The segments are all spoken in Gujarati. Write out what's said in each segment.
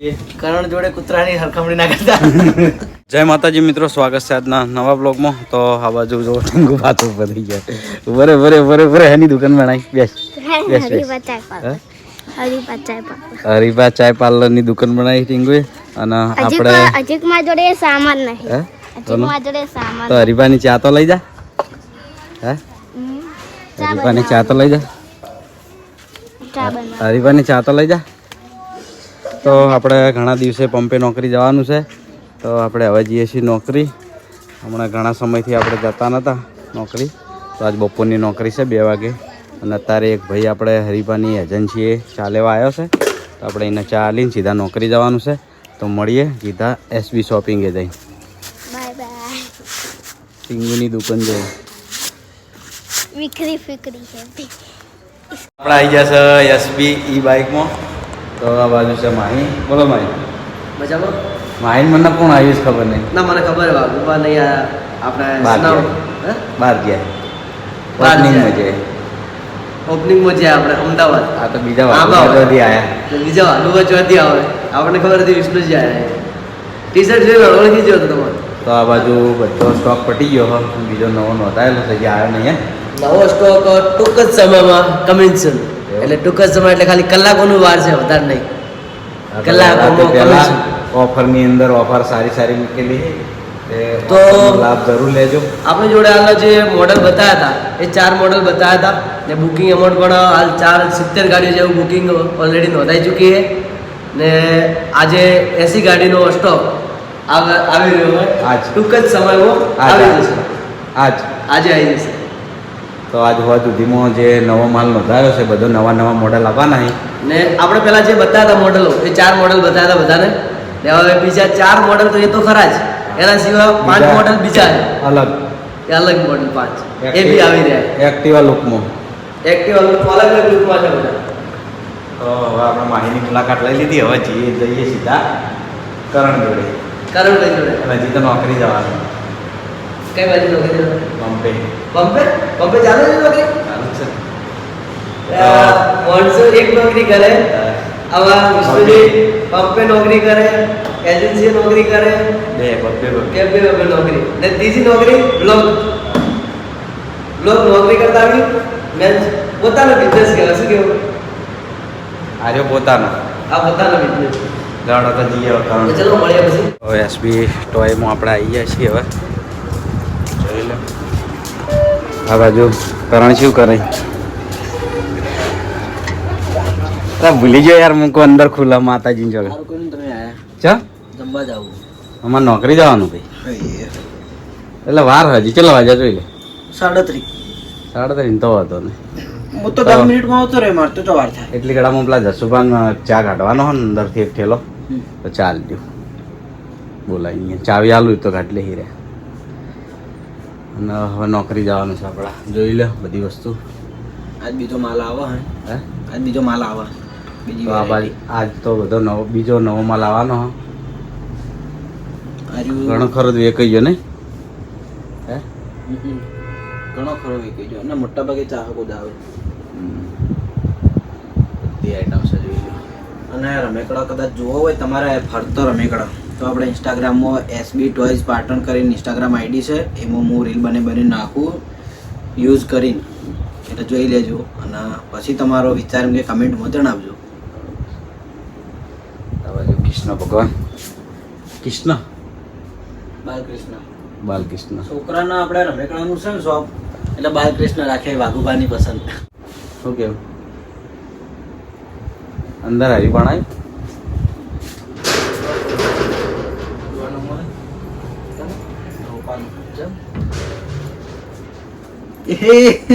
કરણ જોડે કૂતરાની હરખમણી ના કરતા. જય માતાજી મિત્રો સ્વાગત છે આજના નવા બ્લોગમાં તો આ બાજુ જો ટીંગુ ભાત ઉપર થઈ ગયા. વરે બરે બરે બરે એની દુકાન બનાવી બેસ. બેસ બેસ. હરીબા ચાય હરીબા હરીબા પાર્લર. ની દુકાન બનાવી ટીંગુએ અને આપણે અજીકમાં જોડે સામાન નહીં. અજીકમાં જોડે સામાન તો હરીબાની ચા તો લઈ જા. હે? હમ. હરીબાની ચા તો લઈ જા. ચા બનવા હરીબાની ચા તો લઈ જા. તો આપણે ઘણા દિવસે પંપે નોકરી જવાનું છે. તો આપણે હવે જઈએ છીએ નોકરી. હમણાં ઘણા સમયથી આપણે જતા નહોતા નોકરી. તો આજ બપોરની નોકરી છે બે વાગે. અને અત્યારે એક ભાઈ આપણે હરિભાની એજન્સીએ ચા લેવા આવ્યો છે. તો આપણે એને ચા લઈને સીધા નોકરી જવાનું છે. તો મળીએ સીધા એસબી શોપિંગે જઈ. ટીંગુની દુકાન જઈ. વિકરી ફિકરી છે. આપણે આવી ગયા છે એસબી ઈ બાઇકમાં તો આ બાજુ છે માહી. બોલો માહી. મજામાં? માહીન મને કોણ આવ્યું છે ખબર નહીં. ના મને ખબર છે ઊભા નહીં આ આપણે બહાર ગયા. ગયા. ઓપનિંગમાં ગયા. જઈએ ઓપનિંગમાં છે આપણે અમદાવાદ. આ તો બીજા હા, આવ્યા બીજા ચોથી આવે. આપણને ખબર હતી વિષ્ણુજી આવ્યા ટી શર્ટ જોઈ ઓળખી ગયો હતો તમારે? તો આ બાજુ બધો સ્ટોક પટી ગયો બીજો નવો નોંધાયેલો છે જે આવ્યો નહીં નવો સ્ટોક ટૂંક જ સમયમાં કમિન્સન એટલે ટૂંક જ સમય એટલે ખાલી કલાકોનું વાર છે વધારે નહીં. પહેલા ઓફરની અંદર ઓફર સારી સારી મૂકેલી તો- લાભ જરૂર લેજો. આપણી જોડે હાલ જે મોડલ બતાવ્યા હતા એ ચાર મોડલ બતાવ્યા હતા. ને બુકિંગ અમાઉન્ટ પણ હાલ ચાર સિત્તેર ગાડીઓ જેવું બુકિંગ ઓલરેડી નોંધાઈ ચૂકી છે. ને આજે એસી ગાડીનો સ્ટોક આવી રહ્યો હોય. ટૂંક જ સમયમાં આવી જશે. આજ. આજે આવી જશે. તો આજ હોવા સુધીમાં જે નવો માલ નોંધાયો છે બધો નવા નવા મોડલ આવવાના છે. ને આપણે પહેલાં જે બતાવ્યા હતા મોડલો એ ચાર મોડલ બતાવ્યા હતા બધાને. ને હવે બીજા ચાર મોડલ તો એ તો ખરા જ. એના સિવાય પાંચ મોડલ બીજા અલગ. એ અલગ મોડલ પાંચ. એ બી આવી રહ્યા એક્ટિવા લુકમાં એક્ટિવ અલગ અલગ લુકમાં છે બધા. તો હવે આપણે માહીની મુલાકાત લઈ લીધી. હવે જઈએ જઈએ સીધા કરણ જોડે. કરણ જોડે. હજી તો નોકરી જવાનું. કઈ બાજુ નોકરી કરો? બોમ્બે. બોમ્બે? પંપે ચાલે છે નોકરી? માણસો એક નોકરી કરે. આવા વિષ્ણુજી પંપે નોકરી કરે એજન્સી નોકરી કરે. બે પંપે કે બે વગર નોકરી. ને ત્રીજી નોકરી બ્લોગ. બ્લોગ નોકરી કરતા આવી. મેં પોતાનો બિઝનેસ કહેવાય. શું કેવું આજે પોતાનો. આ પોતાનો બિઝનેસ ગાડો તો જઈએ ચલો મળીએ પછી. હવે એસબી ટોયમાં આપણે આવી ગયા છીએ હવે. આ બાજુ કરણ શું કરે? ભૂલી ગયો યાર મૂકો અંદર ખુલ્લા માતાજી જોડે. જમવા જાવું. અમારે નોકરી જવાનું ભાઈ. એટલે વાર હજી ચલો વાજા જોઈ લે? સાડત્રીસ. સાડા ત્રણ તો હતો ને હું તો દસ મિનિટમાં આવતો રે મારતો તો વાર થાય. એટલી કડામાં પેલા જસુભાન ચા કાઢવાનો હોય ને અંદરથી એક ઠેલો તો ચાલ દઉં અહીંયા. ચાવી આલું તો કાઢ લે હીરે. અને હવે નોકરી જવાનું છે આપણા. જોઈ લે બધી વસ્તુ. આજ બીજો માલ આવે હે? આજ બીજો માલ આવે. બીજી આજ તો બધો નવો બીજો નવો માલ આવવાનો હો. ઘણો ખરો કહી ગયો નહીં હે? ઘણો ખરો વીકી ગયો. અને મોટા ભાગે ચાહકો જ આવે બધી આઈટમ છે જોઈ લો. અને રમેકડા કદાચ જોવો હોય તમારે ફરતો રમેકડા. તો આપણે ઇન્સ્ટાગ્રામમાં એસબી ટોયઝ પાટણ કરીને ઇન્સ્ટાગ્રામ આઈડી છે. એમાં હું રીલ બને બને નાખું યુઝ કરીને. એટલે જોઈ લેજો અને પછી તમારો વિચાર કે કમેન્ટમાં જણાવજો. કૃષ્ણ ભગવાન. કૃષ્ણ? બાલકૃષ્ણ. બાલકૃષ્ણ. છોકરાના આપણે રમેકડાનું છે ને શોપ એટલે બાલકૃષ્ણ રાખે વાઘુબાની પસંદ. શું કેવું? અંદર હરી એ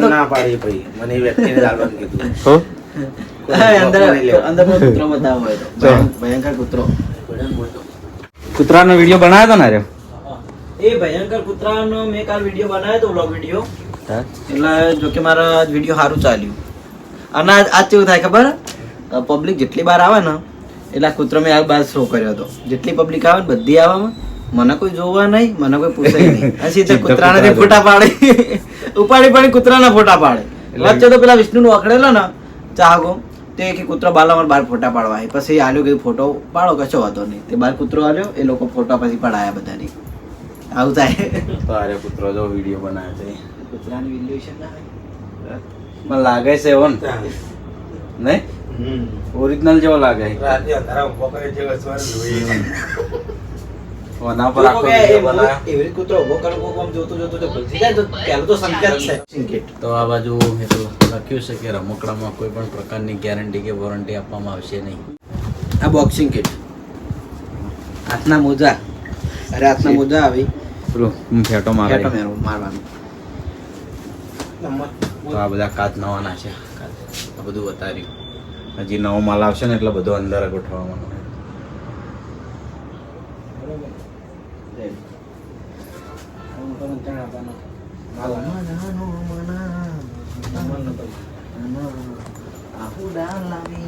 તો ના પાડી ભાઈ મને વ્યક્તિને કીધું હો કૂતરાનો વીડિયો બનાવ્યો હતો ને રે એ ભયંકર કૂતરાનો મેં કાલ વીડિયો બનાવ્યો હતો વ્લોગ વીડિયો એટલે જો કે મારા વીડિયો સારું ચાલ્યું અને આજ કેવું થાય ખબર પબ્લિક જેટલી બાર આવે ને એટલે આ કૂતરો મેં આ બાર શો કર્યો હતો જેટલી પબ્લિક આવે ને બધી આવે મને કોઈ જોવા નહીં મને કોઈ પૂછે નહીં. આ સીધા કૂતરાના. કૂતરા ફોટા પાડે. ઉપાડી પાડી કૂતરાના ફોટા પાડે. એટલે- વચ્ચે તો પેલા વિષ્ણુ નું અકડેલો ને ચાહકો તે કે કૂતરો બાલામાં બાર ફોટા પાડવા પછી આલ્યો કે ફોટો પાડો કશો વાંધો નહીં. તે બાર કૂતરો આલ્યો એ લોકો ફોટા પછી પડાયા બધાની. આવું થાય. તો આરે પુત્રો જો વીડિયો બનાવે છે. કૂતરાની વીડિયો છે ને મને લાગે છે ઓન ને. નહીં. ઓરિજિનલ જેવો લાગે. રાતે ઊભો કરે જેવો સ્વર જોઈએ. પર આખો કૂતરો ઊભો જોતો જોતો જો જાય તો પહેલું તો સંકેત છે. તો આ બાજુ એ તો લખ્યું છે કે રમકડામાં કોઈ પણ પ્રકારની ગેરંટી કે વોરંટી આપવામાં આવશે નહીં. આ બોક્સિંગ કિટ હાથના મોજા. અરે હાથના મોજા આવી. પેલું હું ફેટો મારે. ફેટો મેરો મારવાનું. તો આ બધા કાચ નવાના છે. આ બધું વતાર્યું હજી નવો માલ આવશે ને એટલે બધો અંદર ગોઠવવાનો.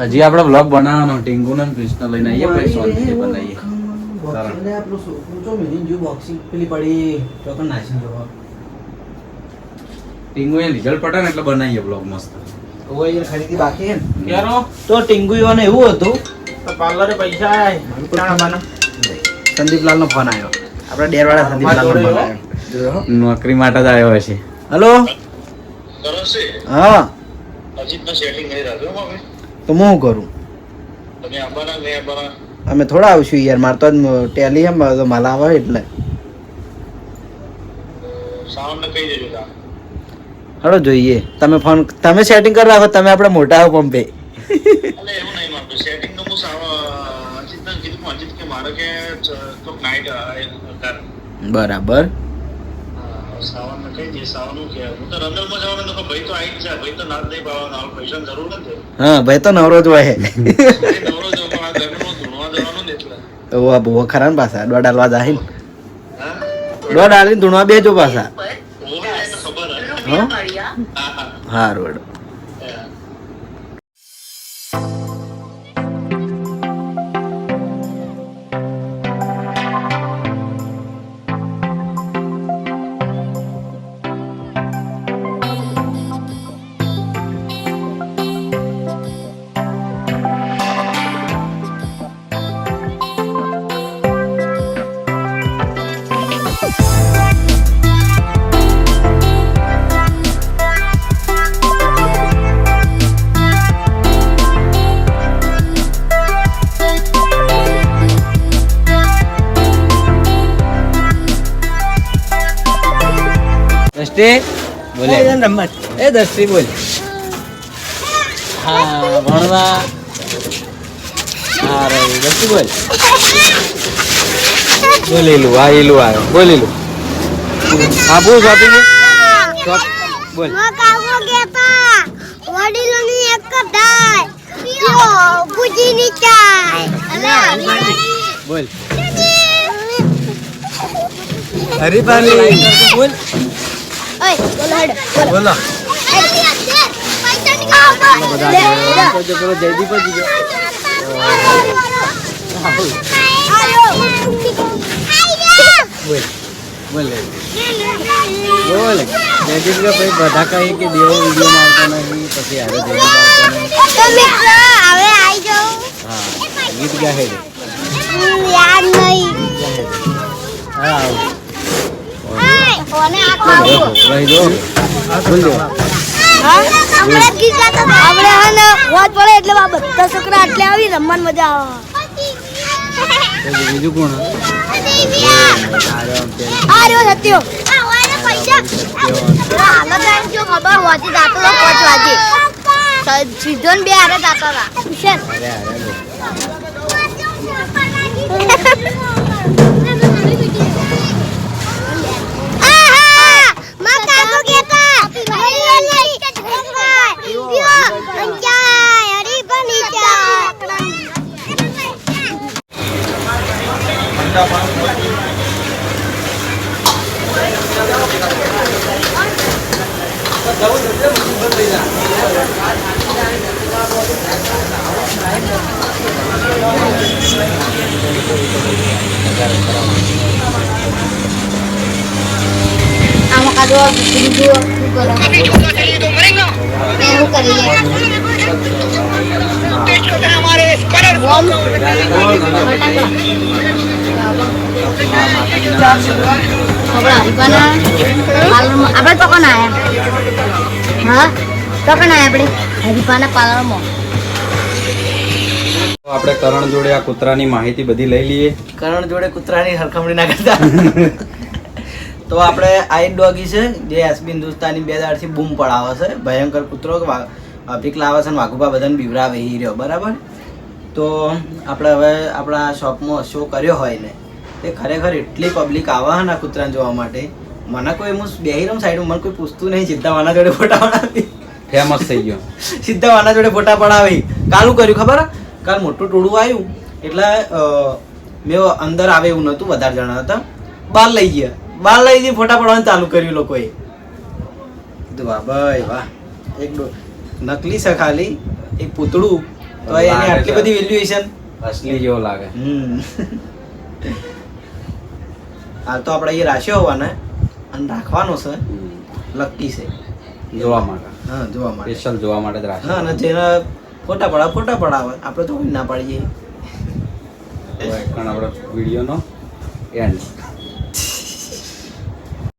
હજી આપણે બ્લોગ બનાવવાનો ટીંગુને ને કૃષ્ણ લઈને આવીએ પછી સોનથી બનાવીએ પેલી પડી ચોકન નાસી જવા. ટીંગુ એ રિઝલ્ટ પડે ને એટલે બનાવીએ બ્લોગ મસ્ત. ઓય ખરીદી બાકી હે ને. તો ટીંગુ એવું હતું. તો પાર્લરે પૈસા આય. સંદીપલાલ નો ફોન આવ્યો આપણા ડેરવાળા આવ્યો નોકરી માટે જ આવ્યો છે હલો? હા. તો હું કરું? અમે થોડા આવશું યાર મારે તો ટેલી એમ તો માલ આવે એટલે. હળો જોઈએ. તમે ફોન તમે સેટિંગ કરી રાખો તમે આપણે મોટા આવો પંપે. એટલે એવું નહીં મારું સેટિંગ તો હું અજીતને કીધું પણ અજીત કે મારે કે તો નાઇટ બરાબર. સાવન ને કહી દઈએ સાવન કે હું તો રંગલમાં જવાનું તો ભાઈ તો આવી જ જાય ભાઈ તો ના નહીં પાવાનો પૈસાની જરૂર નથી. હા ભાઈ તો નવરો જ હોય. નવરો જો પણ આ ધૂણવા જવાનું ને એટલે. આ બહુ ખરા ને પાછા દોઢ હાલવા જાય ને. દોઢ હાલીને ધૂણવા બેજો પાછા. હા. રોડ દ્રષ્ટિ બોલે એ દ્રષ્ટિ બોલ હા ભણવા હા રે દ્રષ્ટિ બોલ બોલેલું આ એલું આવે બોલેલું હા બોલ શોપિંગ બોલ કાકો કેતા વડીલોની એક કઢાઈ પીઓ ભુજીની ચાય બોલ હરીફાની બોલ ઓય બોલો બધા કહે કે દેવો વિડીયોમાં આવતો નહીં પછી આવે હવે આઈ જાઉં હા ગીત ગાહે. યાદ નહીં હા આવ. કોને આ ખાવું. રહી દો બોલ આપણે હે ને વોચ પડે એટલે આ બધા છોકરા આટલે આવી રમવાની મજા આવે. બીજું કોણ. આ રહ્યો સત્યો. ખબર હોતી જાતો પાંચ વાગે સીધો બે હારે જાતા હતા ટ્યુશન અરે અરે લો. આહા! માં કાકો કેતા, હરી હરી, પપ્પા, યો, પંચાય, હરી બની જા. આમાં કાઢો બીજું શું કરો? એ શું કરીએ આપણા હરીફાના પાર્લરમાં આપણે તો કોણ આયા હા તો કોણ આયા આપણે હરીફાના પાર્લરમાં તો આપણે કરણ જોડે આ કૂતરાની માહિતી બધી લઈ લઈએ. કરણ જોડે કૂતરાની હરખમણી ના કરતા. તો આપણે આઈ ડોગી છે, જે એસબી હિન્દુસ્તાની બે દાડથી બૂમ પડાવે છે. ભયંકર કૂતરો પીક લાવે છે વાઘુભા બધાને બીવરાવે ઈ રહ્યો બરાબર? તો આપણે હવે આપણા શોપમાં શો કર્યો હોય ને તે ખરેખર એટલી પબ્લિક આવા ને કૂતરાને જોવા માટે. મને કોઈ હું બેહી રહું સાઈડમાં મને કોઈ પૂછતું નહીં સીધા વાના જોડે ફોટા પડાવી. ફેમસ થઈ ગયો. સીધા વાના જોડે ફોટા પડાવી. કાલું કર્યું ખબર? કાલ મોટું ટોળું આવ્યું. એટલે મેં અંદર આવે એવું નહોતું વધારે જણા હતા. બહાર લઈ ગયા. બહાર લઈ જઈ ફોટા પડવાનું ચાલુ કર્યું લોકોએ. કીધું વાહ ભાઈ વાહ. એક નકલી છે ખાલી એક પૂતળું. તો એની આટલી બધી વેલ્યુએશન અસલી જેવો લાગે. હાલ તો આપણે એ રાખ્યો હોવાને અને રાખવાનો છે. લકી છે. જોવા માટે. હા જોવા માટે. સ્પેશિયલ જોવા માટે જ રાખે હા અને જેના ફોટા પડાવે ફોટા પડાવે. આપણે તો ના પાડીએ. પણ આપણો વિડીયોનો એન્ડ